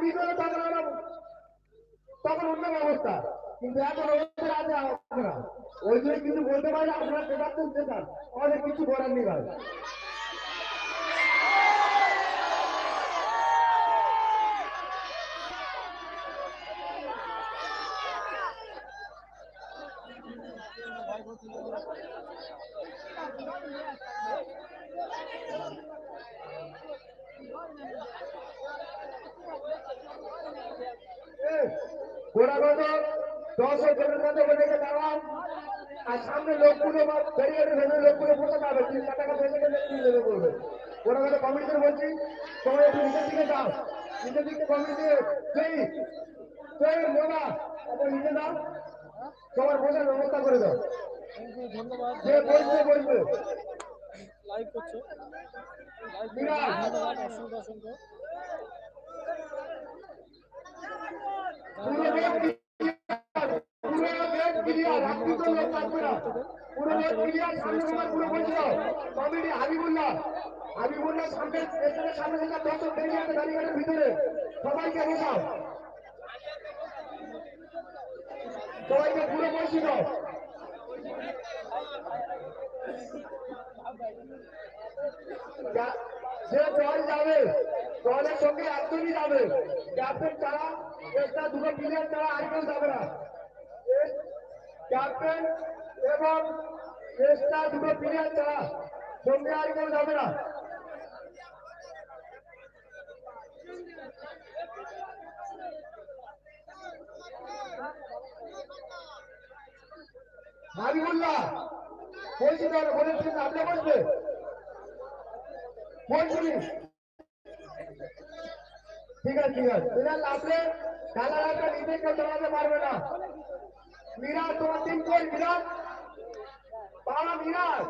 Miss টাকা তখন তখন অন্য ব্যবস্থা। কিন্তু এখন ওদের আপনারা ওই জন্য কিছু বলতে পারে আপনারা সেটা চেতান অনেক কিছু করার নেই ভাই। গোড়াগত দশ জনের মধ্যে ওদেরকে দাঁড়ান। আর সামনে লোকগুলো বা ব্যারিয়ারের ভেতরে লোকগুলো বসে যাবে তিন টাকা ভেঙে গেলে তিন দেবে করবে গোড়াগত কমিটিদের বলছি সবাই একটু নিচের দিকে যাও। নিচের দিকে কমিটি সেই সেই মোনা তারপর নিচে যাও। সবার বসার ব্যবস্থা করে দাও। যে বসবে বসবে লাইভ করছ। লাইভ অসংখ্য অসংখ্য পুরো গেট পুরো গেট ক্লিয়ার আপনি তো লোক থাকবে না পুরো গেট ক্লিয়ার সামনে সবার পুরো বলছিল কমিটি হাবিবুল্লাহ। হাবিবুল্লাহ সামনে সামনে থেকে দর্শক বেরিয়ে আছে গাড়িঘাটের ভিতরে। সবাইকে বসাও সবাইকে পুরো বসি দাও। যে দল যাবে দলের সঙ্গে একজনই যাবে ক্যাপ্টেন ছাড়া একটা দুটো প্লেয়ার ছাড়া আর যাবে না। ক্যাপ্টেন এবং চেষ্টা দুটো প্লেয়ার ছাড়া সঙ্গে আর কেউ যাবে না। হাবিবুল্লাহ, বলছি তো বলেছি আপনি বসবে? বলছি। ठीक आहे ठीक आहे. विनाल आपले कालाला विजय दरवाजा मारवेला विराज तो तीन कोण विराज पाहा विराज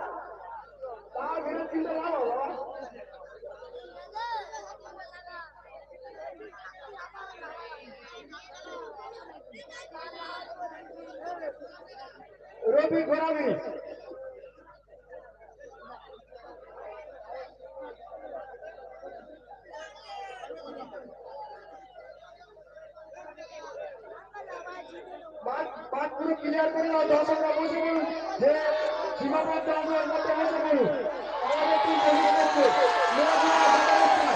पाहा विराज तिथं राहा बाबा. रोबी गोरावी মাঠ পুরো ক্লিয়ার করে দর্শকরা বসে বলুন যে সীমাবদ্ধ আছে ওর মধ্যে বসে বলুন আমাদের টিম বসে যাচ্ছে মেরাজুল্লাহ ঢাকা মাস্টার।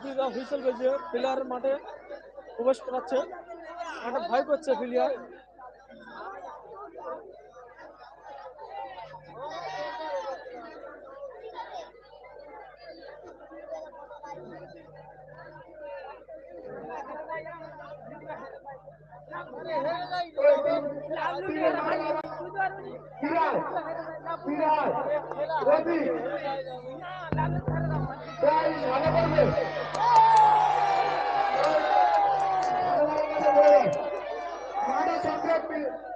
অফিসা হুইসেল বেজে প্লেয়ার মাঠে প্রবেশ করাচ্ছে মাঠে ভয় করছে প্লেয়ার বিরাজ বিরাজ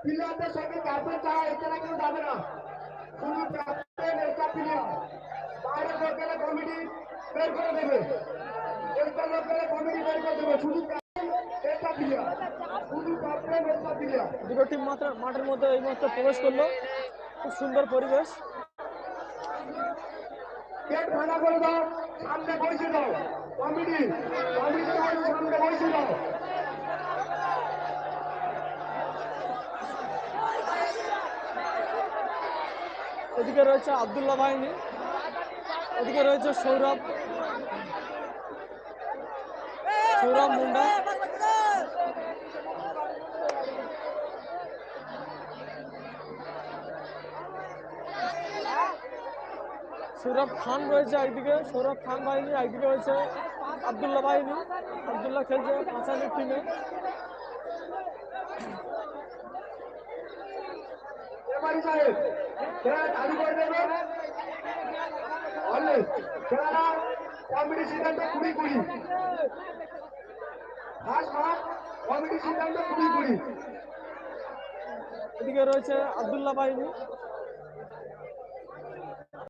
প্লেয়ারদের সঙ্গে ক্যাপ্টেন ছাড়া এছাড়া কেউ যাবে না। শুধু ক্যাপ্টেন একটা প্লেয়ার বাইরে লোক গেলে কমিটি বের করে দেবে। লোক গেলে কমিটি বের করে শুধু দুটো টিম মাঠের মাঠের মধ্যে এই মুহূর্তে প্রবেশ করল। খুব সুন্দর পরিবেশ। গেট ভাঙা করে দাও সামনে বসে দাও। কমিটি কমিটি সামনে বসে দাও। এদিকে রয়েছে আবদুল্লাহ বাহিনী, এদিকে রয়েছে সৌরভ। সৌরভ মুন্ডা। সৌরভ খান রয়েছে একদিকে, সৌরভ খান বাহিনী একদিকে রয়েছে আবদুল্লাহ বাহিনী। আবদুল্লাহ খেলছে পাঁচালির টিমে এবারে সাহেব খেলা চালু করে দেবেন খেলাটা কমিটি সিদ্ধান্ত কুড়ি কুড়ি ফার্স্ট মাঠ কমিটি সিদ্ধান্ত কুড়ি কুড়ি এদিকে রয়েছে আবদুল্লাহ বাহিনী